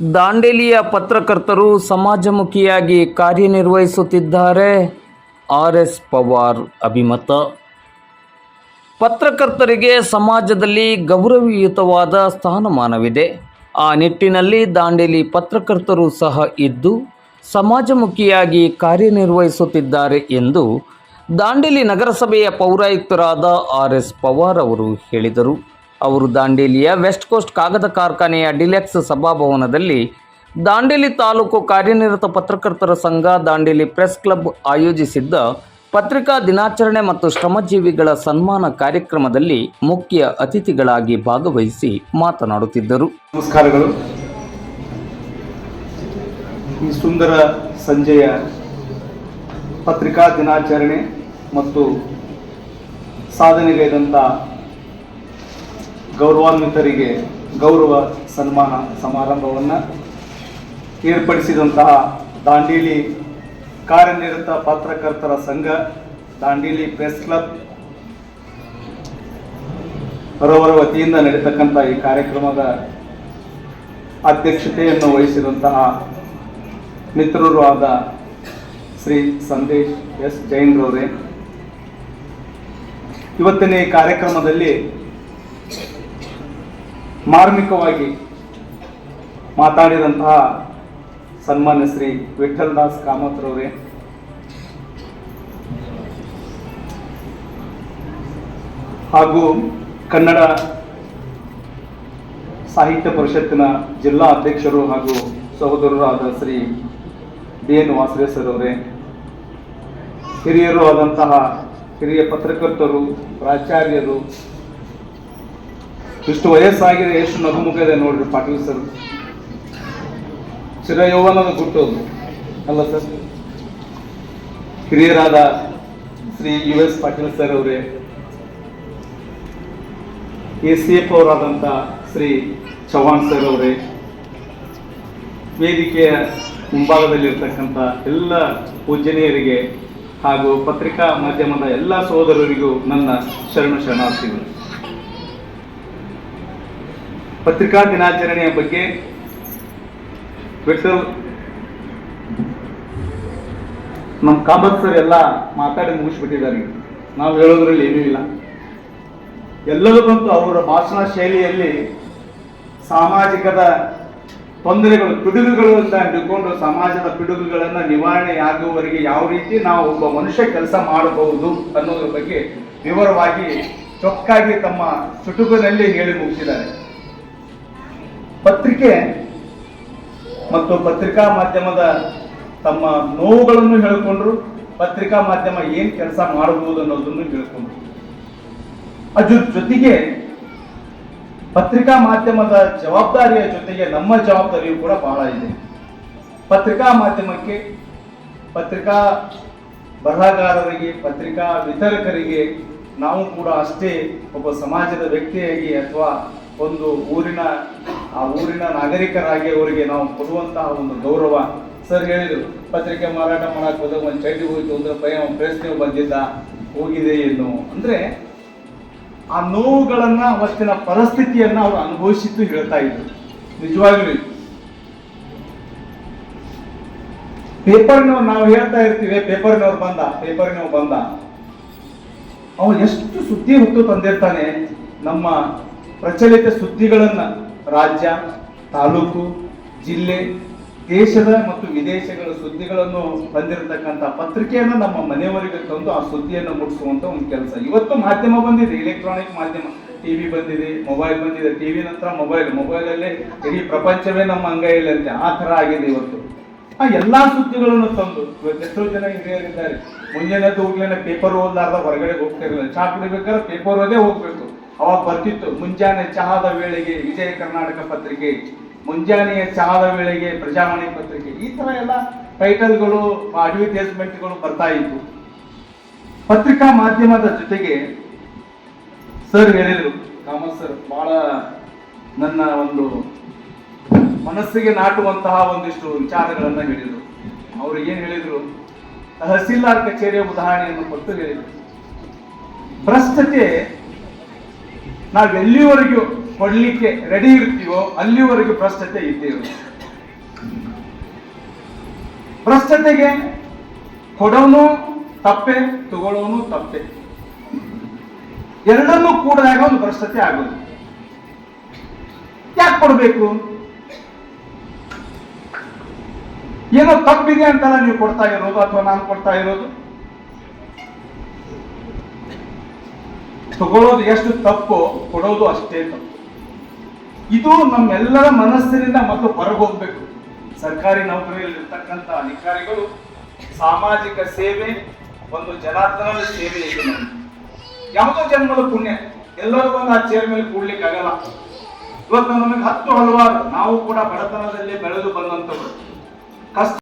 ದಾಂಡೇಲಿಯ ಪತ್ರಕರ್ತರು ಸಮಾಜಮುಖಿಯಾಗಿ ಕಾರ್ಯನಿರ್ವಹಿಸುತ್ತಿದ್ದಾರೆ. R S Pawar ಅಭಿಮತ. ಪತ್ರಕರ್ತರಿಗೆ ಸಮಾಜದಲ್ಲಿ ಗೌರವಯುತವಾದ ಸ್ಥಾನಮಾನವಿದೆ. ಆ ನಿಟ್ಟಿನಲ್ಲಿ ದಾಂಡೇಲಿ ಪತ್ರಕರ್ತರು ಸಹ ಇದ್ದು, ಸಮಾಜಮುಖಿಯಾಗಿ ಕಾರ್ಯನಿರ್ವಹಿಸುತ್ತಿದ್ದಾರೆ ಎಂದು ದಾಂಡೇಲಿ ನಗರಸಭೆಯ ಪೌರಾಯುಕ್ತರಾದ ಆರ್ ಎಸ್ ಪವಾರ್ ಅವರು ಹೇಳಿದರು. ಅವರು ದಾಂಡೇಲಿಯ ವೆಸ್ಟ್ ಕೋಸ್ಟ್ ಕಾಗದ ಕಾರ್ಖಾನೆಯ ಡಿಲೆಕ್ಸ್ ಸಭಾಭವನದಲ್ಲಿ ದಾಂಡೇಲಿ ತಾಲೂಕು ಕಾರ್ಯನಿರತ ಪತ್ರಕರ್ತರ ಸಂಘ, ದಾಂಡೇಲಿ ಪ್ರೆಸ್ ಕ್ಲಬ್ ಆಯೋಜಿಸಿದ್ದ ಪತ್ರಿಕಾ ದಿನಾಚರಣೆ ಮತ್ತು ಶ್ರಮಜೀವಿಗಳ ಸನ್ಮಾನ ಕಾರ್ಯಕ್ರಮದಲ್ಲಿ ಮುಖ್ಯ ಅತಿಥಿಗಳಾಗಿ ಭಾಗವಹಿಸಿ ಮಾತನಾಡುತ್ತಿದ್ದರು. ನಮಸ್ಕಾರಗಳು. ಈ ಸುಂದರ ಸಂಜೆಯ ಪತ್ರಿಕಾ ದಿನಾಚರಣೆ ಮತ್ತು ಸಾಧನೆಗೈದಂಥ ಗೌರವಾನ್ವಿತರಿಗೆ ಗೌರವ ಸನ್ಮಾನ ಸಮಾರಂಭವನ್ನು ಏರ್ಪಡಿಸಿದಂತಹ ದಾಂಡೇಲಿ ಕಾರ್ಯನಿರತ ಪತ್ರಕರ್ತರ ಸಂಘ, ದಾಂಡೇಲಿ ಪ್ರೆಸ್ ಕ್ಲಬ್ ಅವರವರ ವತಿಯಿಂದ ನಡೀತಕ್ಕಂಥ ಈ ಕಾರ್ಯಕ್ರಮದ ಅಧ್ಯಕ್ಷತೆಯನ್ನು ವಹಿಸಿದಂತಹ ಮಿತ್ರರು ಆದ ಶ್ರೀ ಸಂದೇಶ್ ಎಸ್ ಜೈನ್ರವರೇ ಇವತ್ತಿನ ಈ ಕಾರ್ಯಕ್ರಮದಲ್ಲಿ ಮಾರ್ಮಿಕವಾಗಿ ಮಾತಾಡಿದಂತಹ ಸನ್ಮಾನ್ಯ ಶ್ರೀ ವಿಠಲ್ ದಾಸ್ ಕಾಮತ್ರವರೇ ಹಾಗೂ ಕನ್ನಡ ಸಾಹಿತ್ಯ ಪರಿಷತ್ತಿನ ಜಿಲ್ಲಾ ಅಧ್ಯಕ್ಷರು ಹಾಗೂ ಸಹೋದರರಾದ ಶ್ರೀ ಡಿ ಎನ್ ಸರ್ ಅವರೇ ಹಿರಿಯರು ಆದಂತಹ ಹಿರಿಯ ಪತ್ರಕರ್ತರು, ಪ್ರಾಚಾರ್ಯರು ಇಷ್ಟು ವಯಸ್ಸಾಗಿದೆ, ಎಷ್ಟು ನಗುಮುಖ ಇದೆ ನೋಡ್ರಿ ಪಾಟೀಲ್ ಸರ್. ಚಿರ ಯೌವನದ ಗುಟ್ಟೋದು ಅಲ್ಲ ಸರ್. ಹಿರಿಯರಾದ Shri U S Patil sir ಅವರೇ, ಎ ಸಿ ಎಫ್ ಅವರಾದಂಥ ಶ್ರೀ ಚೌಹಾಣ್ ಸರ್ ಅವರೇ, ವೇದಿಕೆಯ ಮುಂಭಾಗದಲ್ಲಿರ್ತಕ್ಕಂಥ ಎಲ್ಲ ಪೂಜನೀಯರಿಗೆ ಹಾಗೂ ಪತ್ರಿಕಾ ಮಾಧ್ಯಮದ ಎಲ್ಲ ಸಹೋದರರಿಗೂ ನನ್ನ ಶರಣ ಶರಣಾರ್ಥಿಗಳು. ಪತ್ರಿಕಾ ದಿನಾಚರಣೆಯ ಬಗ್ಗೆ ಸ್ಪೆಷಲ್ ನಮ್ಮ ಕಾಮತ್ ಸರ್ ಎಲ್ಲ ಮಾತಾಡಿ ಮುಗಿಸ್ಬಿಟ್ಟಿದ್ದಾರೆ. ನಾವು ಹೇಳೋದ್ರಲ್ಲಿ ಏನೂ ಇಲ್ಲ. ಎಲ್ಲದಕ್ಕಂತೂ ಅವರ ಭಾಷಣ ಶೈಲಿಯಲ್ಲಿ ಸಾಮಾಜಿಕದ ತೊಂದರೆಗಳು ಪಿಡುಗುಗಳಿಂದ ಹಿಡ್ಕೊಂಡು ಸಮಾಜದ ಪಿಡುಗುಗಳನ್ನು ನಿವಾರಣೆ ಆಗುವವರೆಗೆ ಯಾವ ರೀತಿ ನಾವು ಒಬ್ಬ ಮನುಷ್ಯ ಕೆಲಸ ಮಾಡಬಹುದು ಅನ್ನೋದ್ರ ಬಗ್ಗೆ ವಿವರವಾಗಿ ಚೊಕ್ಕಾಗಿ ತಮ್ಮ ಚುಟುಕಿನಲ್ಲಿ ಹೇಳಿ ಮುಗಿಸಿದ್ದಾರೆ. ಪತ್ರಿಕೆ ಮತ್ತು ಪತ್ರಿಕಾ ಮಾಧ್ಯಮದ ತಮ್ಮ ನೋವುಗಳನ್ನು ಹೇಳಿಕೊಂಡ್ರು, ಪತ್ರಿಕಾ ಮಾಧ್ಯಮ ಏನ್ ಕೆಲಸ ಮಾಡಬಹುದು ಅನ್ನೋದನ್ನು ಹೇಳಿಕೊಂಡ್ರು ಅದ್ರ ಜೊತೆಗೆ ಪತ್ರಿಕಾ ಮಾಧ್ಯಮದ ಜವಾಬ್ದಾರಿಯ ಜೊತೆಗೆ ನಮ್ಮ ಜವಾಬ್ದಾರಿಯು ಕೂಡ ಬಹಳ ಇದೆ. ಪತ್ರಿಕಾ ಮಾಧ್ಯಮಕ್ಕೆ, ಪತ್ರಿಕಾ ಬರಹಗಾರರಿಗೆ, ಪತ್ರಿಕಾ ವಿತರಕರಿಗೆ ನಾವು ಕೂಡ ಅಷ್ಟೇ ಒಬ್ಬ ಸಮಾಜದ ವ್ಯಕ್ತಿಯಾಗಿ ಅಥವಾ ಒಂದು ಊರಿನ ಆ ಊರಿನ ನಾಗರಿಕರಾಗಿ ಅವರಿಗೆ ನಾವು ಕೊಡುವಂತಹ ಒಂದು ಗೌರವ. ಸರ್ ಹೇಳಿದ್ರು, ಪತ್ರಿಕೆ ಮಾರಾಟ ಮಾಡಕ್ ಹೋದಾಗ ಒಂದು ಚೈಟಿ ಹೋಯಿತು ಅಂದ್ರೆ ಭಯ ಪ್ರಶ್ನೆ ಬಂದಿದ್ದ, ಹೋಗಿದೆ ಏನು? ಅಂದ್ರೆ ಆ ನೋವುಗಳನ್ನ ಅವತ್ತಿನ ಪರಿಸ್ಥಿತಿಯನ್ನ ಅವರು ಅನುಭವಿಸಿದ್ದು ಹೇಳ್ತಾ ಇದ್ರು. ನಿಜವಾಗ್ಲೂ ಪೇಪರ್ನವ್ರು ನಾವು ಹೇಳ್ತಾ ಇರ್ತೀವಿ, ಪೇಪರ್ನವ್ರು ಬಂದ ಪೇಪರ್ನವ್ರು ಬಂದ. ಅವನು ಎಷ್ಟು ಸುದ್ದಿ ಹೊತ್ತು ತಂದಿರ್ತಾನೆ, ನಮ್ಮ ಪ್ರಚಲಿತ ಸುದ್ದಿಗಳನ್ನ. ರಾಜ್ಯ, ತಾಲೂಕು, ಜಿಲ್ಲೆ, ದೇಶದ ಮತ್ತು ವಿದೇಶಗಳ ಸುದ್ದಿಗಳನ್ನು ಬಂದಿರತಕ್ಕಂಥ ಪತ್ರಿಕೆಯನ್ನು ನಮ್ಮ ಮನೆಯವರಿಗೆ ತಂದು ಆ ಸುದ್ದಿಯನ್ನು ಮುಟ್ಟಿಸುವಂತ ಒಂದು ಕೆಲಸ. ಇವತ್ತು ಮಾಧ್ಯಮ ಬಂದಿದೆ ಇಲೆಕ್ಟ್ರಾನಿಕ್ ಮಾಧ್ಯಮ. ಟಿವಿ ಬಂದಿದೆ ಮೊಬೈಲ್ ಬಂದಿದೆ. ಟಿವಿ ನಂತರ ಮೊಬೈಲ್ ಮೊಬೈಲಲ್ಲೇ ಇಡೀ ಪ್ರಪಂಚವೇ ನಮ್ಮ ಅಂಗೈಯಲ್ಲಂತೆ. ಆ ಥರ ಆಗಿದೆ ಇವತ್ತು. ಆ ಎಲ್ಲಾ ಸುದ್ದಿಗಳನ್ನು ತಂದು, ಇವತ್ತು ಎಷ್ಟೋ ಜನ ಹಿರಿಯರಿದ್ದಾರೆ. ಮುಂಜಾನೆ ಹೋಗ್ಲೇನೆ ಪೇಪರ್ ಓದಲಾರ್ದ ಹೊರಗಡೆ ಹೋಗ್ತಿರಲಿಲ್ಲ ಚಾ ಕುಡಿಬೇಕಾದ್ರೆ ಪೇಪರ್ ಓದೇ ಹೋಗ್ಬೇಕು. ಅವಾಗ ಬರ್ತಿತ್ತು. ಮುಂಜಾನೆ ಚಹಾದ ವೇಳೆಗೆ ವಿಜಯ ಕರ್ನಾಟಕ ಪತ್ರಿಕೆ ಮುಂಜಾನೆಯ ಚಹಾದ ವೇಳೆಗೆ ಪ್ರಜಾವಾಣಿ ಪತ್ರಿಕೆ. ಈ ತರ ಎಲ್ಲ ಟೈಟಲ್ಗಳು ಅಡ್ವರ್ಟೈಸ್ಮೆಂಟ್ಗಳು ಬರ್ತಾ ಇತ್ತು ಪತ್ರಿಕಾ ಮಾಧ್ಯಮದ ಜೊತೆಗೆ ಸರ್ ಹೇಳಿದರು ಕಾಮತ್ ಸರ್ ಬಹಳ ನನ್ನ ಒಂದು ಮನಸ್ಸಿಗೆ ನಾಟುವಂತಹ ಒಂದಿಷ್ಟು ವಿಚಾರಗಳನ್ನು ಹೇಳಿದರು. ಅವರು ಏನು ಹೇಳಿದರು? ತಹಸೀಲ್ದಾರ್ ಕಚೇರಿಯ ಉದಾಹರಣೆಯನ್ನು ಕೊಟ್ಟು ಹೇಳಿದರು. ಭ್ರಷ್ಟತೆ ನಾವು ಎಲ್ಲಿವರೆಗೂ ಕೊಡ್ಲಿಕ್ಕೆ ರೆಡಿ ಇರ್ತೀವೋ ಅಲ್ಲಿವರೆಗೂ ಭ್ರಷ್ಟತೆ ಇದ್ದೇ ಇರುತ್ತೆ. ಭ್ರಷ್ಟತೆಗೆ ಕೊಡೋನು ತಪ್ಪೆ ತಗೊಳ್ಳೋನು ತಪ್ಪೆ. ಎರಡನ್ನೂ ಕೂಡಿದಾಗ ಒಂದು ಭ್ರಷ್ಟತೆ ಆಗೋದು. ಯಾಕೆ ಕೊಡಬೇಕು? ಏನೋ ತಪ್ಪಿದೆ ಅಂತಲ್ಲ ನೀವು ಕೊಡ್ತಾ ಇರೋದು ಅಥವಾ ನಾನು ಕೊಡ್ತಾ ಇರೋದು? ತಗೊಳ್ಳೋದು ಎಷ್ಟು ತಪ್ಪು, ಕೊಡೋದು ಅಷ್ಟೇ ತಪ್ಪು. ಇದು ನಮ್ಮೆಲ್ಲರ ಮನಸ್ಸಿನಿಂದ ಮತ್ತು ಹೊರಗೋಗ್ಬೇಕು. ಸರ್ಕಾರಿ ನೌಕರಿಯಲ್ಲಿರ್ತಕ್ಕಂಥ ಅಧಿಕಾರಿಗಳು, ಸಾಮಾಜಿಕ ಸೇವೆ, ಒಂದು ಜನಾರ್ದನದ ಸೇವೆ ಇದು ನಮಗೆ ಯಾವುದೋ ಜನ್ಮದ ಪುಣ್ಯ. ಎಲ್ಲರೂ ಬಂದು ಆ ಚೇರ್ ಮೇಲೆ ಕೂಡ್ಲಿಕ್ಕೆ ಆಗಲ್ಲ ಇವತ್ತು ನಮಗೆ ಹತ್ತು ಹಲವಾರು, ನಾವು ಕೂಡ ಬಡತನದಲ್ಲಿ ಬೆಳೆದು ಬಂದಂತವರು ಕಷ್ಟ